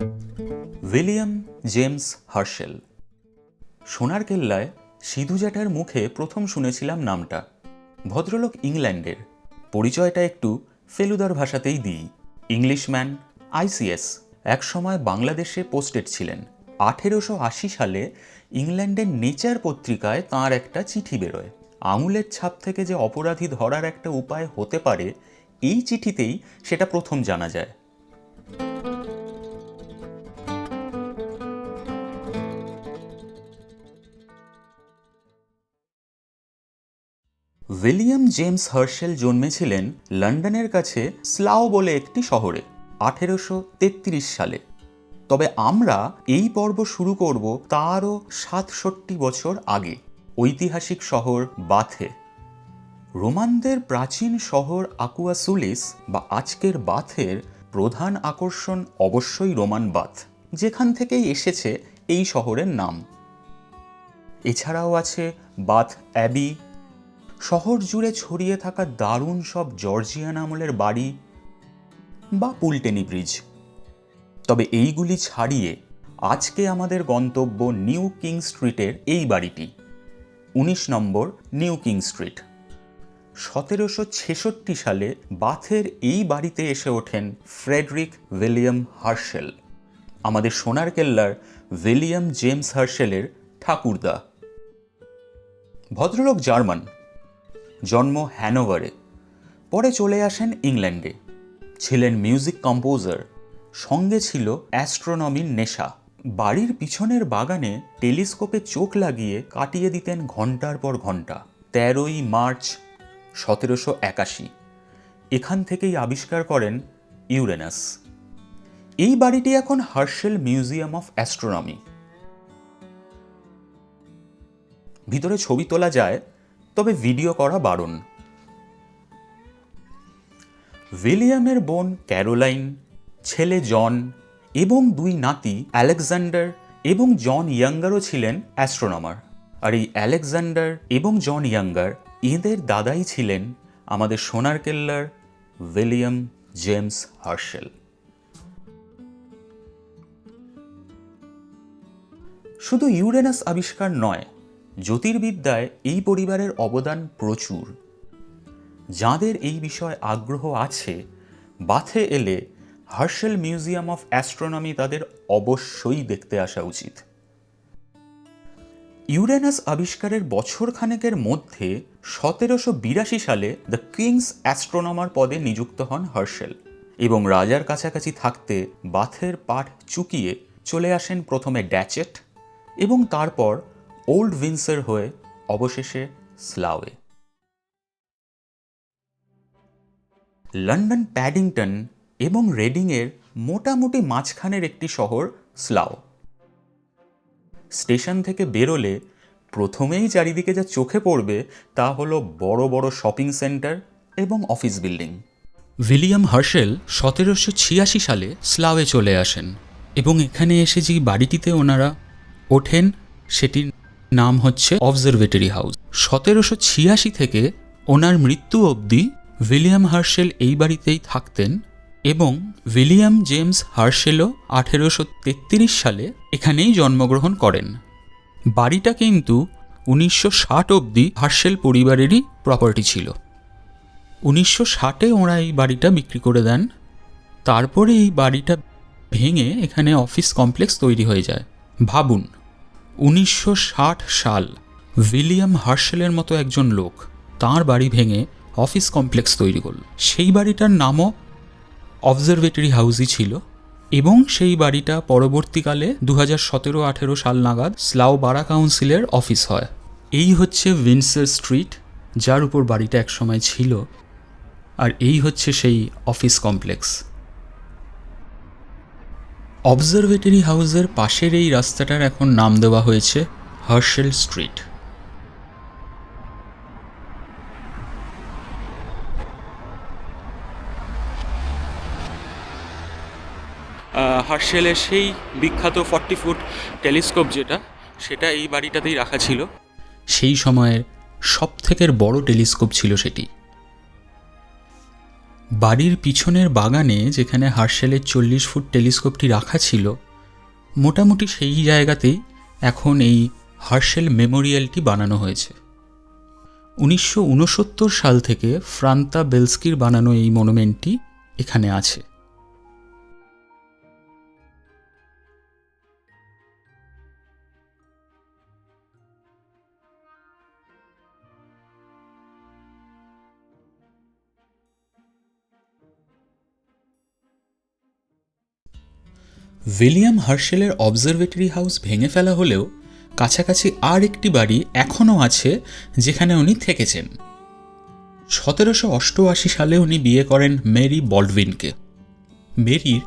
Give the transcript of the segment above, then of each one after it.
William James Herschel. সোনার কেল্লায় সিধু জ্যাঠার মুখে প্রথম শুনেছিলাম নামটা। ভদ্রলোক ইংল্যান্ডের। পরিচয়টা একটু ফেলুদার ভাষাতেই দিই। ইংলিশম্যান, আইসিএস, একসময় বাংলাদেশে পোস্টেড ছিলেন। আঠেরোশো আশি সালে ইংল্যান্ডের নেচার পত্রিকায় তাঁর একটা চিঠি বেরোয়। আঙুলের ছাপ থেকে যে অপরাধী ধরার একটা উপায় হতে পারে, এই চিঠিতেই সেটা প্রথম জানা যায়। উইলিয়াম জেমস হার্শেল জন্মেছিলেন লন্ডনের কাছে স্লাও বলে একটি শহরে, আঠেরোশো তেত্রিশ সালে। তবে আমরা এই পর্ব শুরু করব তারও সাতষট্টি বছর আগে, ঐতিহাসিক শহর বাথে। রোমানদের প্রাচীন শহর আকুয়াসুলিস বা আজকের বাথের প্রধান আকর্ষণ অবশ্যই রোমান বাথ, যেখান থেকেই এসেছে এই শহরের নাম। এছাড়াও আছে বাথ অ্যাবি শহর জুড়ে ছড়িয়ে থাকা দারুণ সব জর্জিয়ান আমলের বাড়ি বা পুলটেনি ব্রিজ। তবে এইগুলি ছাড়িয়ে আজকে আমাদের গন্তব্য নিউ কিং স্ট্রিটের এই বাড়িটি, উনিশ নম্বর নিউ কিং স্ট্রিট। সতেরোশো ছেষট্টি সালে বাথের এই বাড়িতে এসে ওঠেন ফ্রেডরিক উইলিয়াম হার্শেল, আমাদের সোনার কেল্লার উইলিয়াম জেমস হার্শেলের ঠাকুরদা। ভদ্রলোক জার্মান জন্ম হ্যানোভারে। পরে চলে আসেন ইংল্যান্ডে। ছিলেন মিউজিক কম্পোজার। সঙ্গে ছিল অ্যাস্ট্রোনমির নেশা। বাড়ির পিছনের বাগানে টেলিস্কোপে চোখ লাগিয়ে কাটিয়ে দিতেন ঘণ্টার পর ঘণ্টা। তেরোই মার্চ সতেরোশো একাশি। এখান থেকেই আবিষ্কার করেন ইউরেনাস। এই বাড়িটি এখন হার্শেল মিউজিয়াম অফ অ্যাস্ট্রোনমি। ভিতরে ছবি তোলা যায় তবে ভিডিও করা বারণ। উইলিয়ামের বোন ক্যারোলাইন, ছেলে জন এবং দুই নাতি আলেকজান্ডার এবং জন ইয়াঙ্গারও ছিলেন অ্যাস্ট্রোনমার। আর এই আলেকজান্ডার এবং জন ইয়াঙ্গার এদের দাদাই ছিলেন আমাদের সোনার কেল্লার উইলিয়াম জেমস হার্শেল। শুধু ইউরেনাস আবিষ্কার নয় জ্যোতির্বিদ্যায় এই পরিবারের অবদান প্রচুর। যাদের এই বিষয়ে আগ্রহ আছে, বাথে এলে হার্শেল মিউজিয়াম অফ অ্যাস্ট্রোনমি তাদের অবশ্যই দেখতে আসা উচিত। ইউরেনাস আবিষ্কারের বছর খানেকের মধ্যে সতেরোশো বিরাশি সালে দ্য কিংস অ্যাস্ট্রোনমার পদে নিযুক্ত হন হার্শেল এবং রাজার কাছাকাছি থাকতে বাথের পাঠ চুকিয়ে চলে আসেন প্রথমে ড্যাচেট এবং তারপর ওল্ড উইন্সার হয়ে অবশেষে স্লাওয়ে। লন্ডন, প্যাডিংটন এবং রেডিংয়ের মোটামুটি মাঝখানের একটি শহর স্লাও। স্টেশন থেকে বেরোলে প্রথমেই চারিদিকে যা চোখে পড়বে তা হলো বড় বড় শপিং সেন্টার এবং অফিস বিল্ডিং। উইলিয়াম হার্শেল সতেরোশো ছিয়াশি সালে স্লাওয়ে চলে আসেন এবং এখানে এসে যে বাড়িটিতে ওনারা ওঠেন সেটির নাম হচ্ছে অবজারভেটরি হাউস সতেরোশো ছিয়াশি থেকে ওনার মৃত্যু অবধি উইলিয়াম হার্শেল এই বাড়িতেই থাকতেন এবং উইলিয়াম জেমস হার্শেলও আঠেরোশো তেত্রিশ সালে এখানেই জন্মগ্রহণ করেন। বাড়িটা কিন্তু উনিশশো ষাট অবধি হার্শেল পরিবারেরই প্রপার্টি ছিল। উনিশশো ষাটে ওরা এই বাড়িটা বিক্রি করে দেন। তারপরে এই বাড়িটা ভেঙে এখানে অফিস কমপ্লেক্স তৈরি হয়ে যায়। ভাবুন উনিশশো ষাট সাল উইলিয়াম হার্শেলের মতো একজন লোক তার বাড়ি ভেঙে অফিস কমপ্লেক্স তৈরি করল। সেই বাড়িটার নামও অবজারভেটরি হাউসই ছিল এবং সেই বাড়িটা পরবর্তীকালে দু হাজার সতেরো আঠেরো সাল নাগাদ স্লাও বারা কাউন্সিলের অফিস হয়। এই হচ্ছে উইন্সার স্ট্রিট, যার উপর বাড়িটা একসময় ছিল, আর এই হচ্ছে সেই অফিস কমপ্লেক্স। অবজারভেটরি হাউসের পাশের এই রাস্তাটার এখন নাম দেওয়া হয়েছে হার্শেল স্ট্রিট। হার্শেলের সেই বিখ্যাত ফর্টি ফুট টেলিস্কোপ যেটা সেটা এই বাড়িটাতেই রাখা ছিল। সেই সময়ের সব থেকে বড় টেলিস্কোপ ছিল সেটি। বাড়ির পিছনের বাগানে যেখানে হার্শেলের চল্লিশ ফুট টেলিস্কোপটি রাখা ছিল, মোটামুটি সেই জায়গাতেই এখন এই হার্শেল মেমোরিয়ালটি বানানো হয়েছে। উনিশশো উনসত্তর সাল থেকে ফ্রান্তা বেলস্কির বানানো এই মনুমেন্টটি এখানে আছে। উইলিয়াম হার্শেলের অবজারভেটরি হাউস ভেঙে ফেলা হলেও কাছাকাছি আর একটি বাড়ি এখনও আছে যেখানে উনি থেকেছেন। সতেরোশো অষ্টআশি সালে উনি বিয়ে করেন মেরি বল্ডউইনকে। মেরির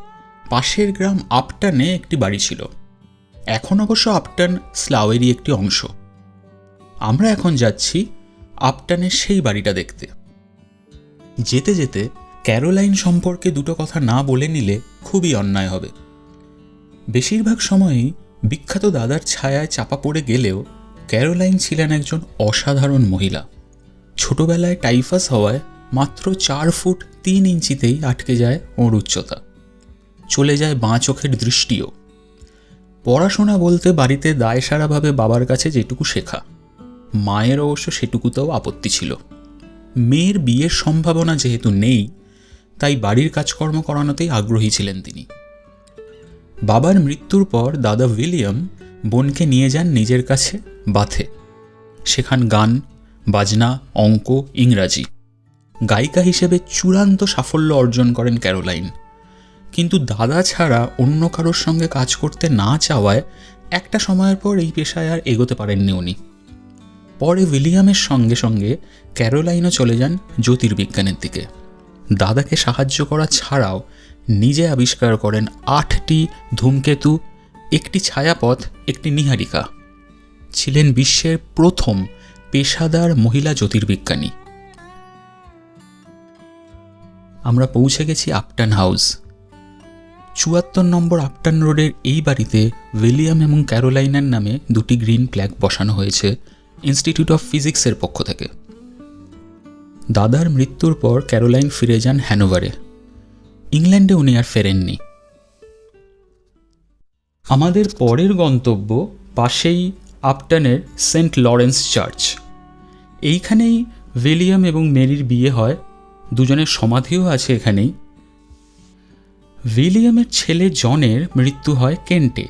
পাশের গ্রাম আপটানে একটি বাড়ি ছিল। এখন অবশ্য আপটান স্লাওয়েরই একটি অংশ। আমরা এখন যাচ্ছি আপটানের সেই বাড়িটা দেখতে। যেতে যেতে ক্যারোলাইন সম্পর্কে দুটো কথা না বলে নিলে খুবই অন্যায় হবে। বেশিরভাগ সময়ই বিখ্যাত দাদার ছায়ায় চাপা পড়ে গেলেও ক্যারোলাইন ছিলেন একজন অসাধারণ মহিলা। ছোটবেলায় টাইফাস হওয়ায় মাত্র চার ফুট তিন ইঞ্চিতেই আটকে যায় ওর উচ্চতা। চলে যায় বাঁ চোখের দৃষ্টিও। পড়াশোনা বলতে বাড়িতে দায়সারাভাবে বাবার কাছে যেটুকু শেখা। মায়ের অবশ্য সেটুকুতেও আপত্তি ছিল। মেয়ের বিয়ের সম্ভাবনা যেহেতু নেই, তাই বাড়ির কাজকর্ম করানোতেই আগ্রহী ছিলেন তিনি। বাবার মৃত্যুর পর দাদা উইলিয়াম বোনকে নিয়ে যান নিজের কাছে বাথে। সেখান গান, বাজনা, অঙ্ক, ইংরাজি। গায়িকা হিসেবে চূড়ান্ত সাফল্য অর্জন করেন ক্যারোলাইন। কিন্তু দাদা ছাড়া অন্য কারোর সঙ্গে কাজ করতে না চাওয়ায় একটা সময়ের পর এই পেশায় আর এগোতে পারেননি উনি। পরে উইলিয়ামের সঙ্গে সঙ্গে ক্যারোলাইনও চলে যান জ্যোতির্বিজ্ঞানের দিকে। দাদাকে সাহায্য করা ছাড়াও নিজে আবিষ্কার করেন আটটি ধূমকেতু, একটি ছায়াপথ, একটি নিহারিকা। ছিলেন বিশ্বের প্রথম পেশাদার মহিলা জ্যোতির্বিজ্ঞানী। আমরা পৌঁছে গেছি আপটান হাউস। চুয়াত্তর নম্বর আপটান রোডের এই বাড়িতে উইলিয়াম এবং ক্যারোলাইনার নামে দুটি গ্রিন প্ল্যাগ বসানো হয়েছে ইনস্টিটিউট অফ ফিজিক্সের পক্ষ থেকে। দাদার মৃত্যুর পর ক্যারোলাইন ফিরে যান হ্যানোভারে। ইংল্যান্ডে উনি আর ফেরেননি। আমাদের পরের গন্তব্য পাশেই আপটনের সেন্ট লরেন্স চার্চ। এইখানেই উইলিয়াম এবং মেরির বিয়ে হয়, দুজনের সমাধিও আছে এখানেই। উইলিয়ামের ছেলে জনের মৃত্যু হয় কেন্টে,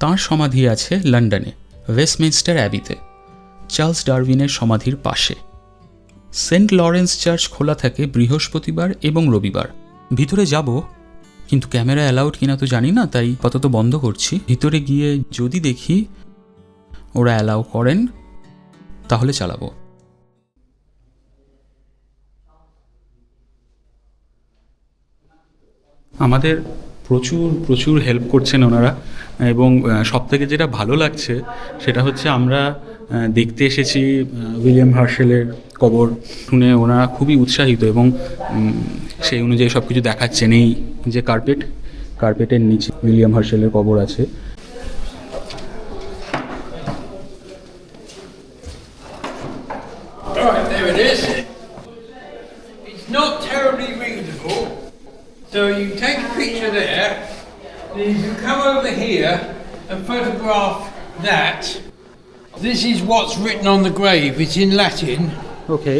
তাঁর সমাধি আছে লন্ডনে, ওয়েস্টমিনস্টার অ্যাবিতে, চার্লস ডারউইনের সমাধির পাশে। সেন্ট লরেন্স চার্চ খোলা থাকে বৃহস্পতিবার এবং রবিবার। ভিতরে যাব, কিন্তু ক্যামেরা অ্যালাউড কিনা তো জানি না, তাই আপাতত বন্ধ করছি। ভিতরে গিয়ে যদি দেখি ওরা অ্যালাউ করেন, তাহলে চালাবো। আমাদের প্রচুর প্রচুর হেল্প করছেন ওনারা, এবং সব থেকে যেটা ভালো লাগছে, সেটা হচ্ছে আমরা দেখতে এসেছি উইলিয়াম হার্শেলের কবর শুনে ওনারা খুবই উৎসাহিত এবং সেই অনুযায়ী সব কিছু দেখাচ্ছেন এই যে কার্পেট কার্পেটের নিচে উইলিয়াম হার্শেলের কবর আছে so you take a picture there, then you come over here and photograph that. This is what's written on the grave. It's in Latin, okay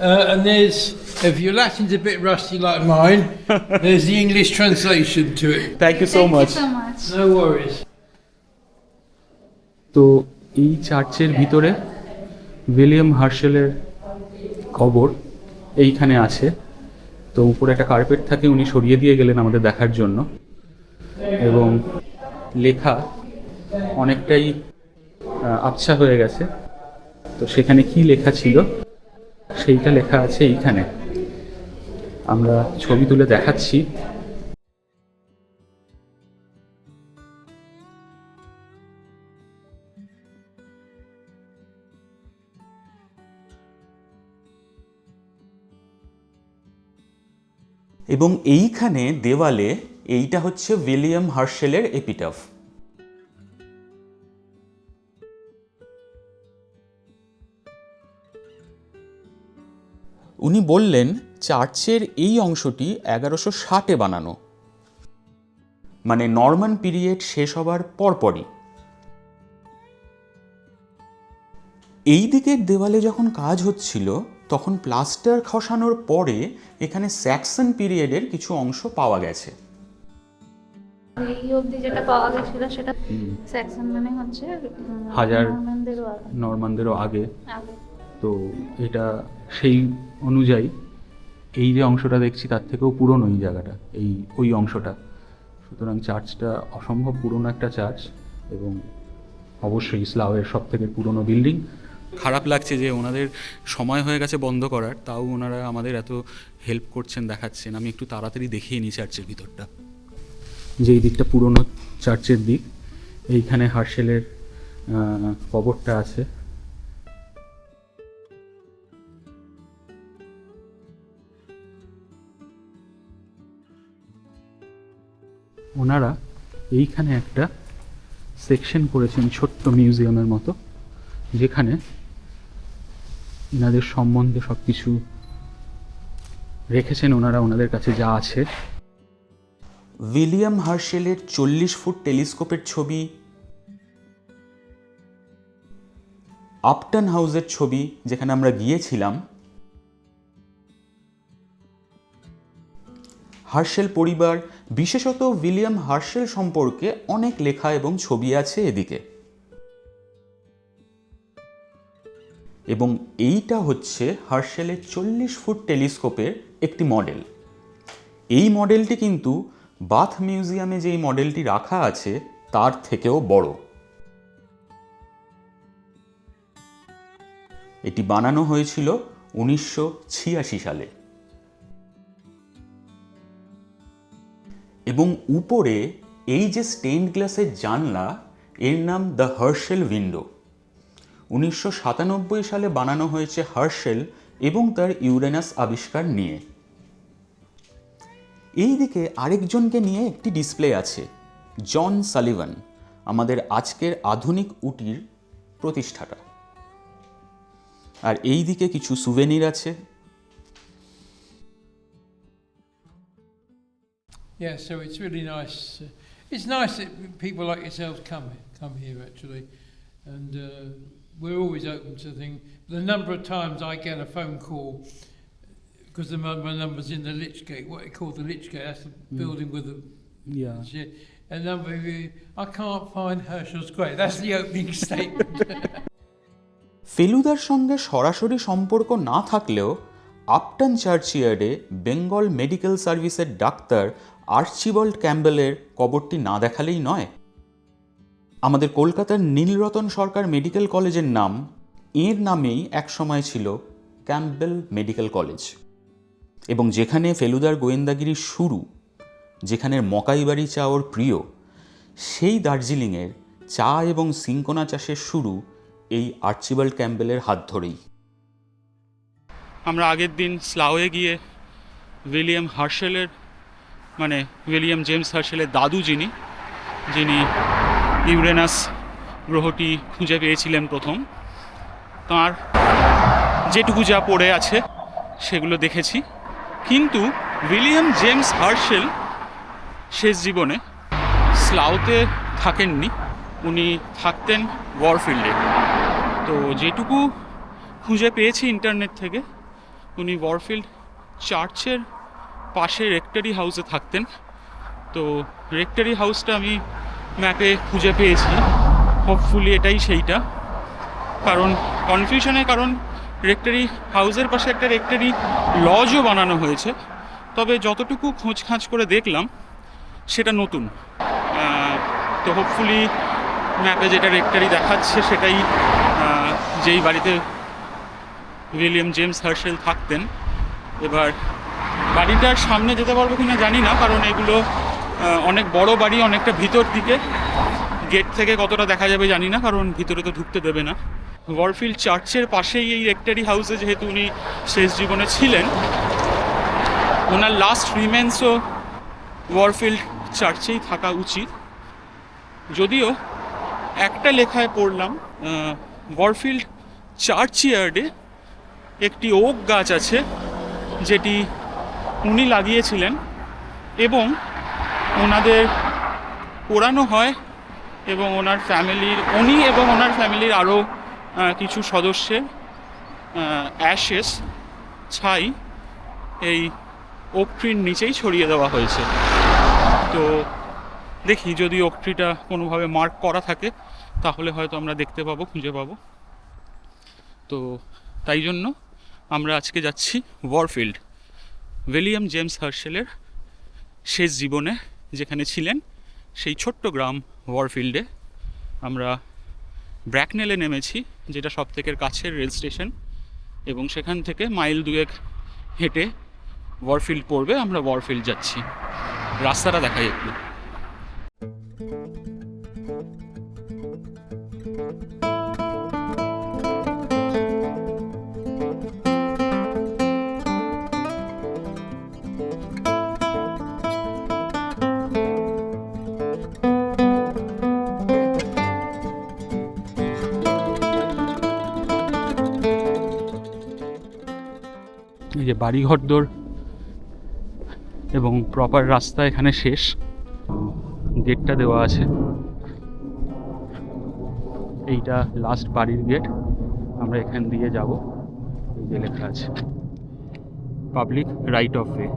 uh, and there's if your Latin's a bit rusty like mine, there's the English translation to it. Thank you so Thank much you so much. No worries. তো এই চার্চের ভিতরে William হার্শেলের কবর এইখানে আছে তো উপরে একটা কার্পেট থাকে উনি সরিয়ে দিয়ে গেলেন আমাদের দেখার জন্য এবং লেখা অনেকটাই আবছা হয়ে গেছে তো সেখানে কি লেখা ছিল সেইটা লেখা আছে এইখানে আমরা ছবি তুলে দেখাচ্ছি। এবং এইখানে দেওয়ালে এইটা হচ্ছে উইলিয়াম হার্শেলের এপিটাফ। উনি বললেন চার্চের এই অংশটি এগারোশো ষাটে বানানো। মানে নর্মান পিরিয়ড শেষ হবার পরপরই। এই দিকের দেওয়ালে যখন কাজ হচ্ছিল তখন প্লাস্টার খসানোর পরে এখানে স্যাক্সন পিরিয়ডের কিছু অংশ পাওয়া গেছে। এই অবধি যেটা পাওয়া গেছিল সেটা মানে হচ্ছে হাজার- নর্মানদেরও আগে। তো এটা সেই অনুযায়ী এই যে অংশটা দেখছি তার থেকেও পুরনো এই জায়গাটা এই ওই অংশটা। সুতরাং চার্চটা অসম্ভব পুরনো একটা চার্চ এবং অবশ্যই স্লাওয়ের সব থেকে পুরনো বিল্ডিং। খারাপ লাগছে যে ওনাদের সময় হয়ে গেছে বন্ধ করার তাও ওনারা আমাদের এত হেল্প করছেন দেখাচ্ছেন। আমি একটু তাড়াতাড়ি দেখিয়ে নিই চার্চের ভিতরটা। যে এই দিকটা পুরনো চার্চের দিক এইখানে হার্শেলের আহ, কবরটা আছে। ওনারা এইখানে একটা সেকশন করেছেন ছোট্ট মিউজিয়ামের মতো, যেখানে এনাদের সম্বন্ধে সব কিছু রেখেছেন ওনারা, ওনাদের কাছে যা আছে। উইলিয়াম হার্শেলের চল্লিশ ফুট টেলিস্কোপের ছবি, আপটন হাউসের ছবি, যেখানে আমরা গিয়েছিলাম, হার্শেল পরিবার বিশেষত উইলিয়াম হার্শেল সম্পর্কে অনেক লেখা এবং ছবি আছে এদিকে। এবং এইটা হচ্ছে হার্শেলের চল্লিশ ফুট টেলিস্কোপের একটি মডেল। এই মডেলটি কিন্তু বাথ মিউজিয়ামে যেই মডেলটি রাখা আছে, তার থেকেও বড়। এটি বানানো হয়েছিল উনিশশো ছিয়াশি সালে। এবং উপরে এই যে স্টেইনড গ্লাসের জানলা, এর নাম দ্য হার্শেল উইন্ডো উনিশশো সাতানব্বই সালে বানানো হয়েছে হার্শেল এবং তার ইউরেনাস আবিষ্কার নিয়ে। এই দিকে আরেকজনকে নিয়ে একটি ডিসপ্লে আছে জন সালিভান আমাদের আজকের আধুনিক উটির প্রতিষ্ঠাতা। আর এই দিকে কিছু সুভেনির আছে Yeah, so it's really nice. Uh, it's nice that people like yourselves come come here actually, and uh, we're always open to things. The number of times I get a phone call because my, my number's in the Lichgate, what they call the Lichgate, that's the building with the Yeah. shit. A number of you, I can't find Herschel's grave. That's the opening statement. ফেলুদার সঙ্গে সরাসরি সম্পর্ক না থাকলেও Upton চার্চিয়ার্ডে Bengal medical সার্ভিসের ডাক্তার Archibald ক্যাম্বেলের কবরটি না দেখালেই নয়। আমাদের কলকাতার নীলরতন সরকার মেডিকেল কলেজের নাম, এর নামেই একসময় ছিল ক্যাম্বেল মেডিকেল কলেজ। এবং যেখানে ফেলুদার গোয়েন্দাগিরি শুরু, যেখানের মকাইবাড়ি চা ওর প্রিয়, সেই দার্জিলিংয়ের চা এবং সিঙ্কোনা চাষের শুরু এই আর্চিবাল্ড ক্যাম্বেলের হাত ধরেই। আমরা আগের দিন স্লাওয়ে গিয়ে উইলিয়াম হার্শেলের মানে উইলিয়াম জেমস হার্শেলের দাদু যিনি যিনি ইউরেনাস গ্রহটি খুঁজে পেয়েছিলেন প্রথম। তার যেটুকু যা পড়ে আছে সেগুলো দেখেছি। কিন্তু উইলিয়াম জেমস হার্শেল শেষ জীবনে স্লাউতে থাকেননি, উনি থাকতেন ওয়ারফিল্ডে। তো যেটুকু খুঁজে পেয়েছি ইন্টারনেট থেকে, উনি ওয়ারফিল্ড চার্চের পাশে রেক্টারি হাউসে থাকতেন। তো রেক্টারি হাউসটা আমি ম্যাপে খুঁজে পেয়েছি। হোপফুলি এটাই সেইটা। কারণ কনফিউশনের কারণ রেক্টারি হাউসের পাশে একটা রেক্টারি লজও বানানো হয়েছে। তবে যতটুকু খোঁজ খাঁজ করে দেখলাম, সেটা নতুন। তো হোপফুলি ম্যাপে যেটা রেক্টারি দেখাচ্ছে, সেটাই যেই বাড়িতে উইলিয়াম জেমস হার্শেল থাকতেন। এবার বাড়িটার সামনে যেতে পারব কিনা জানি না, কারণ এগুলো অনেক বড় বাড়ি, অনেকটা ভিতর দিকে। গেট থেকে কতটা দেখা যাবে জানি না, কারণ ভিতরে তো ঢুকতে দেবে না। ওয়ারফিল্ড চার্চের পাশেই এই রেক্টারি হাউসে যেহেতু উনি শেষ জীবনে ছিলেন, ওনার লাস্ট রিমেন্সও ওয়ারফিল্ড চার্চেই থাকা উচিত। যদিও একটা লেখায় পড়লাম ওয়ারফিল্ড চার্চ ইয়ার্ডে একটি ওক গাছ আছে, যেটি উনি লাগিয়েছিলেন এবং ওনাদের পোড়ানো হয় এবং ওনার ফ্যামিলির, উনি এবং ওনার ফ্যামিলির আরও কিছু সদস্যের অ্যাশেস ছাই এই ওকট্রির নিচেই ছড়িয়ে দেওয়া হয়েছে। তো দেখি যদি ওকট্রিটা কোনোভাবে মার্ক করা থাকে, তাহলে হয়তো আমরা দেখতে পাবো, খুঁজে পাবো। তো তাই জন্য আমরা আজকে যাচ্ছি ওয়ারফিল্ড উইলিয়াম জেমস হার্শেলের শেষ জীবনে যেখানে ছিলেন, সেই ছোট্ট গ্রাম ওয়ারফিল্ডে আমরা ব্র্যাকনেলে নেমেছি, যেটা সব থেকে কাছের রেল স্টেশন, এবং সেখান থেকে মাইল দুয়েক হেঁটে ওয়ারফিল্ড পড়বে আমরা ওয়ারফিল্ড যাচ্ছি। রাস্তাটা দেখাই একটু। যে বাড়িঘরদোর এবং প্রপার রাস্তা এখানে শেষ। গেটটা দেওয়া আছে। এইটা লাস্ট বাড়ির গেট। আমরা এখান দিয়ে যাব। এই যে লেখা আছে। পাবলিক রাইট অফ ওয়ে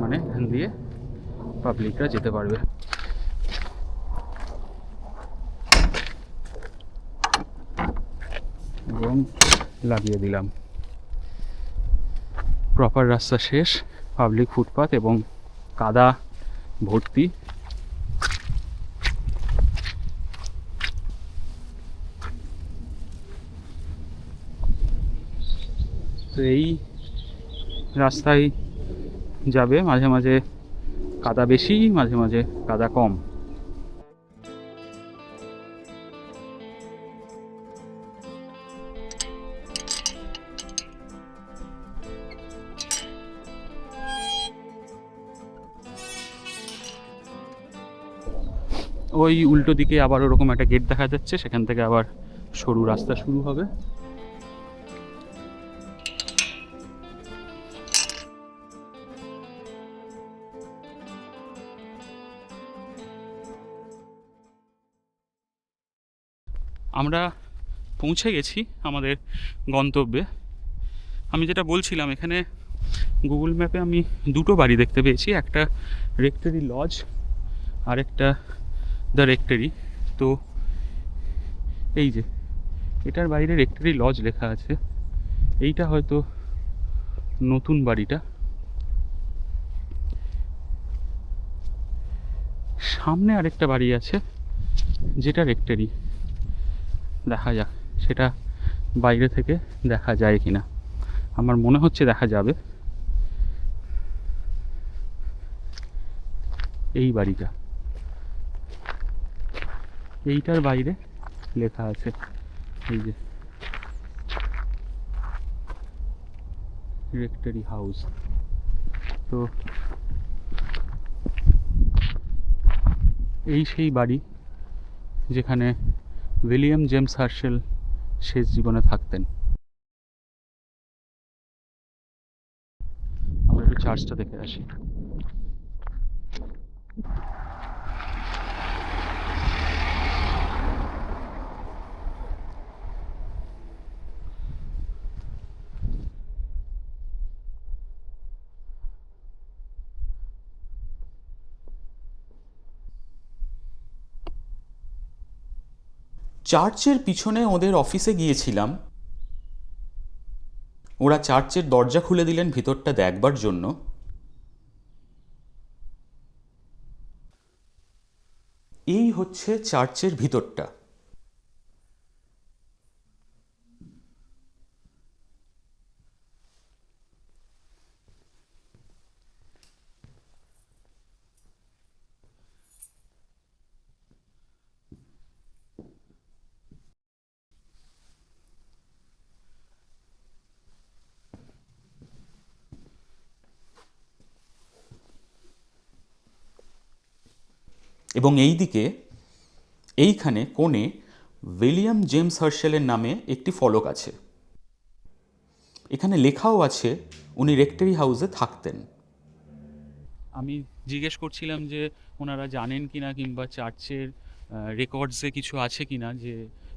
মানে এখান দিয়ে পাবলিকরা যেতে পারবে। এবং লাগিয়ে দিলাম। প্রপার রাস্তা শেষ পাবলিক ফুটপাথ এবং কাদা ভর্তি। তো এই রাস্তায় যাবে, মাঝে মাঝে কাদা বেশি, মাঝে মাঝে কাদা কম। ওই উল্টো দিকে আবার ওরকম একটা গেট দেখা যাচ্ছে, সেখান থেকে আবার সরু রাস্তা শুরু হবে। আমরা পৌঁছে গেছি আমাদের গন্তব্যে। আমি যেটা বলছিলাম, এখানে গুগল ম্যাপে আমি দুটো বাড়ি দেখতে পেয়েছি, একটা রেক্টারি লজ আরেকটা দ্য রেক্টারি তো এই যে, এটার বাইরে রেক্টারি লজ লেখা আছে। এইটা হয়তো নতুন বাড়িটা। সামনে আরেকটা বাড়ি আছে, যেটা রেক্টারি দেখা যাক, সেটা বাইরে থেকে দেখা যায় কিনা। আমার মনে হচ্ছে দেখা যাবে। এই বাড়িটা। এইটার বাইরে লেখা আছে। এই যে। রেক্টারি হাউস তো এই সেই বাড়ি যেখানে উইলিয়াম জেমস হার্শেল শেষ জীবনে থাকতেন। আমরা একটু চার্চটা দেখে আসি। চার্চের পিছনে ওদের অফিসে গিয়েছিলাম। ওরা চার্চের দরজা খুলে দিলেন ভিতরটা দেখবার জন্য। এই হচ্ছে চার্চের ভিতরটা। এবং এই দিকে এইখানে কোণে উইলিয়াম জেমস হার্শেলের নামে একটি ফলক আছে। এখানে লেখাও আছে উনি রেক্টরি হাউসে থাকতেন। আমি জিজ্ঞেস করছিলাম যে ওনারা জানেন কিনা কিংবা চার্চের রেকর্ডসে কিছু আছে কিনা যে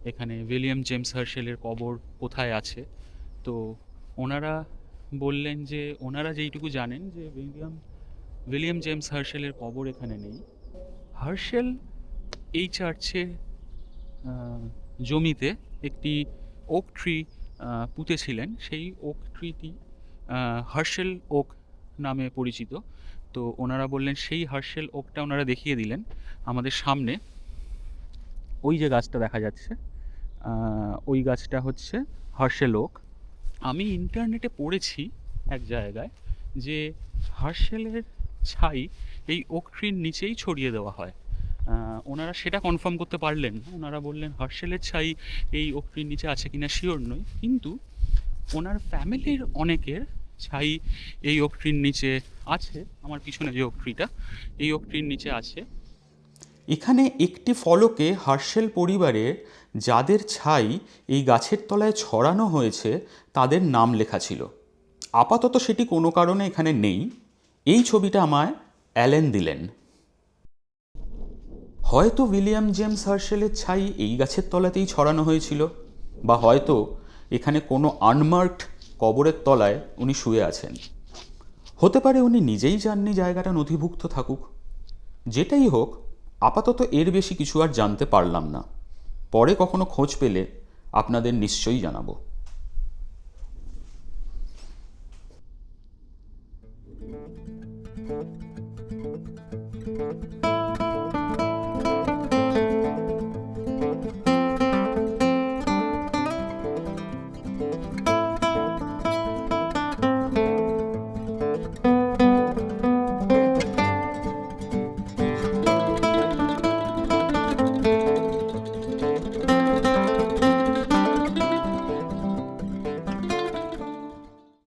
এখানে উইলিয়াম জেমস হার্শেলের কবর কোথায় আছে। তো ওনারা বললেন যে, ওনারা যেইটুকু জানেন যে উইলিয়াম উইলিয়াম জেমস হার্শেলের কবর এখানে নেই। হার্শেল এই চার্চের জমিতে একটি ওক ট্রি পুঁতেছিলেন। সেই ওক ট্রিটি হার্শেল ওক নামে পরিচিত। তো ওনারা বললেন, সেই হার্শেল ওকটা ওনারা দেখিয়ে দিলেন আমাদের সামনে। ওই যে গাছটা দেখা যাচ্ছে ওই গাছটা হচ্ছে হার্শেল ওক আমি ইন্টারনেটে পড়েছি এক জায়গায় যে হার্শেলের ছাই এই ওক ট্রির নিচেই ছড়িয়ে দেওয়া হয়। ওনারা সেটা কনফার্ম করতে পারলেন। ওনারা বললেন হার্শেলের ছাই এই ওক ট্রির নিচে আছে কিনা শিওর নয়। কিন্তু ওনার ফ্যামিলির অনেকের ছাই এই ওক ট্রির নিচে আছে। আমার পিছনে যে ওক ট্রিটা এই ওক ট্রির নিচে আছে। এখানে একটি ফলকে হার্সেল পরিবারের যাদের ছাই এই গাছের তলায় ছড়ানো হয়েছে, তাদের নাম লেখা ছিল। আপাতত সেটি কোনো কারণে এখানে নেই। এই ছবিটা আমায় অ্যালেন দিলেন, হয়তো উইলিয়াম জেমস হার্শেলের ছাই এই গাছের তলাতেই ছড়ানো হয়েছিল, বা হয়তো এখানে কোনো আনমার্কড কবরের তলায় উনি শুয়ে আছেন। হতে পারে উনি নিজেই জাননি জায়গাটা নথিভুক্ত থাকুক। যেটাই হোক, আপাতত এর বেশি কিছু আর জানতে পারলাম না। পরে কখনো খোঁজ পেলে আপনাদের নিশ্চয়ই জানাব।